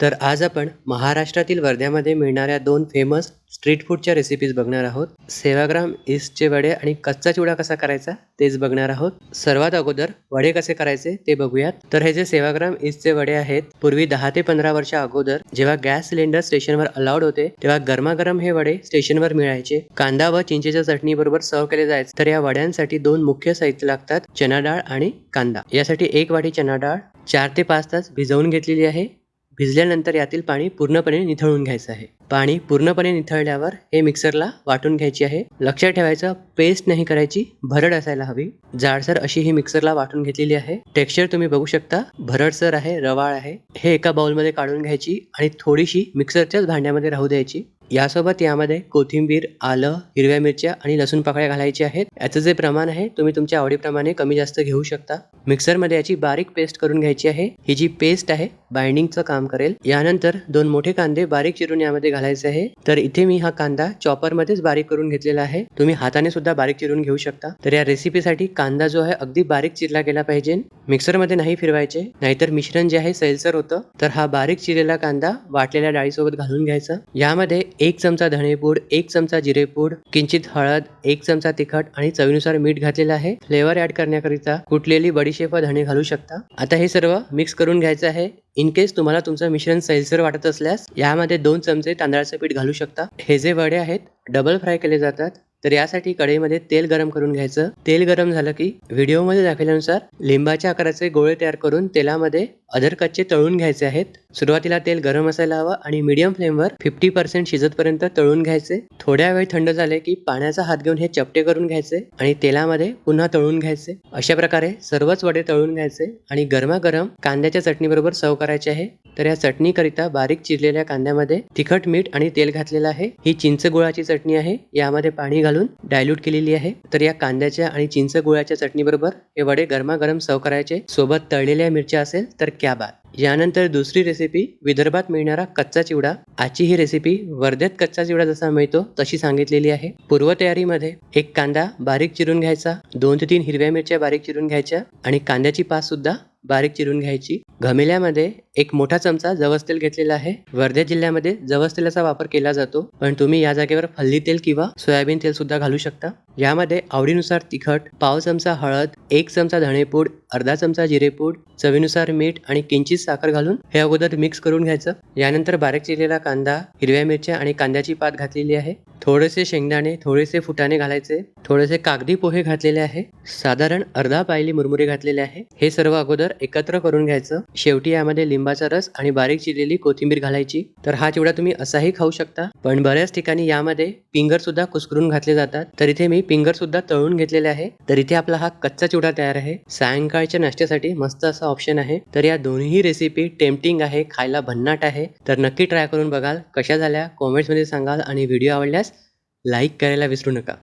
तर आज आपण महाराष्ट्रातील वर्ध्यामध्ये मिळणाऱ्या दोन फेमस स्ट्रीट फूडच्या रेसिपीज बघणार आहोत. सेवाग्राम ईस्टचे वडे आणि कच्चा चिवडा कसा करायचा तेच बघणार आहोत. सर्वात अगोदर वडे कसे करायचे ते बघूयात. तर हे जे सेवाग्राम ईस्टचे वडे आहेत पूर्वी दहा ते पंधरा वर्षा अगोदर जेव्हा गॅस सिलेंडर स्टेशनवर अलाउड होते तेव्हा गरमागरम हे वडे स्टेशनवर मिळायचे. कांदा व चिंचेच्या चटणी बरोबर सर्व केले जायचे. तर या वड्यांसाठी दोन मुख्य साहित्य लागतात चना डाळ आणि कांदा. यासाठी एक वाटी चना डाळ चार ते पाच तास भिजवून घेतलेली आहे. भिजल्यानंतर यातील पाणी पूर्णपणे निथळून घ्यायचं आहे. पाणी पूर्णपणे निथळल्यावर हे मिक्सरला वाटून घ्यायची आहे. लक्षात ठेवायचं पेस्ट नाही करायची भरड असायला हवी. जाडसर अशी ही मिक्सरला वाटून घेतलेली आहे. टेक्स्चर तुम्ही बघू शकता भरडसर आहे रवाळ आहे. हे एका बाउलमध्ये काढून घ्यायची आणि थोडीशी मिक्सरच्याच भांड्यामध्ये राहू द्यायची. यासोबत यामध्ये कोथिंबीर आलं हिरव्या मिरच्या आणि लसूण पाकळ्या घालायच्या आहेत. याचं जे प्रमाण आहे तुम्ही तुमच्या आवडीप्रमाणे कमी जास्त घेऊ शकता. मिक्सरमध्ये याची बारीक पेस्ट करून घ्यायची आहे. ही जी पेस्ट आहे बाइंडिंगचं काम करेल. यानंतर दोन मोठे कांदे बारीक चिरून यामध्ये घालायचे आहे. तर इथे मी हा कांदा चॉपरमध्येच बारीक करून घेतलेला आहे. तुम्ही हाताने सुद्धा बारीक चिरून घेऊ शकता. तर या रेसिपीसाठी कांदा जो आहे अगदी बारीक चिरला गेला पाहिजे. मिक्सरमध्ये नाही फिरवायचे. नाहीतर मिश्रण जे आहे सैलसर होतं. तर हा बारीक चिरलेला कांदा वाटलेल्या डाळीसोबत घालून घ्यायचा. यामध्ये एक चमचा धणेपूड एक चमचा जिरेपूड किंचित हळद एक चमचा तिखट आणि चवीनुसार मीठ घातलेलं आहे. फ्लेवर ऍड करण्याकरिता कुटलेली बडीशेप व धणे घालू शकता. आता हे सर्व मिक्स करून घ्यायचं आहे. इन केस तुम्हाला तुमचं मिश्रण सैलसर वाटत असल्यास यामध्ये दोन चमचे तांदळाचं पीठ घालू शकता. हे जे वडे आहेत डबल फ्राय केले जातात. तर यासाठी कढईमध्ये तेल गरम करून घ्यायचं. तेल गरम झालं की व्हिडिओमध्ये दाखवल्यानुसार लिंबाच्या आकाराचे गोळे तयार करून तेलामध्ये अदर कच्चे तळून घ्यायचे आहेत. सुरुवातीला तेल गरम असायला हवं आणि मीडियम फ्लेमवर फिफ्टी पर्सेंट शिजतपर्यंत तळून घ्यायचे. थोड्या वेळ थंड झाले की पाण्याचा हात घेऊन हे चपटे करून घ्यायचे आणि तेलामध्ये पुन्हा तळून घ्यायचे. अशा प्रकारे सर्वच वडे तळून घ्यायचे आणि गरमागरम कांद्याच्या चटणीबरोबर सर्व करायचे आहे. तर या चटणीकरिता बारीक चिरलेल्या कांद्यामध्ये तिखट मीठ आणि तेल घातलेलं आहे. ही चिंच गुळाची चटणी आहे. यामध्ये पाणी घालून डायल्यूट केलेली आहे. तर या कांद्याच्या आणि चिंच गुळाच्या चटणीबरोबर हे वडे गरमागरम सर्व करायचे. सोबत तळलेल्या मिरच्या असेल तर क्या बात. यानंतर दुसरी रेसिपी विदर्भात मिळणारा कच्चा चिवडा. आजची ही रेसिपी वर्ध्यात कच्चा चिवडा जसा मिळतो तशी सांगितलेली आहे. पूर्वतयारीमध्ये एक कांदा बारीक चिरून घ्यायचा दोन ते तीन हिरव्या मिरच्या बारीक चिरून घ्यायच्या आणि कांद्याची पास सुद्धा बारीक चिरून घ्यायची. घमेल्यामध्ये एक मोठा चमचा जवस तेल घेतलेला आहे. वर्धा जिल्ह्यामध्ये जवस तेलाचा वापर केला जातो. पण तुम्ही या जागेवर फल्ली तेल किंवा सोयाबीन तेल सुद्धा घालू शकता. यामध्ये आवडीनुसार तिखट पाव चमचा हळद एक चमचा धणेपूड अर्धा चमचा जिरेपूड चवीनुसार मीठ आणि किंचित साखर घालून हे अगोदर मिक्स करून घ्यायचं. यानंतर बारीक चिरलेला कांदा हिरव्या मिरच्या आणि कांद्याची पात घातलेली आहे. थोडेसे शेंगदाणे थोडेसे फुटाणे घालायचे. थोडेसे कागदी पोहे घातलेले आहे. साधारण अर्धा पायली मुरमुरे घातलेले आहे. हे सर्व अगोदर एकत्र करून घ्यायचं. शेवटी यामध्ये लिंबाचा रस आणि बारीक चिरलेली कोथिंबीर घालायची. तर हा चिवडा तुम्ही असाही खाऊ शकता. पण बऱ्याच ठिकाणी यामध्ये पिंगर सुद्धा कुस्करून घातले जातात. तर इथे मी पिंगर सुद्धा तळून घेतलेले आहे. तर इथे आपला हा कच्चा चिवडा तयार आहे. सायंकाळच्या नाश्त्यासाठी मस्त असा ऑप्शन आहे. तर या दोन्ही रेसिपी टेम्पटिंग आहे खायला भन्नाट आहे. तर नक्की ट्राय करून बघाल. कशा झाल्या? कॉमेंट्समध्ये सांगाल आणि व्हिडिओ आवडल्यास लाईक करायला विसरू नका.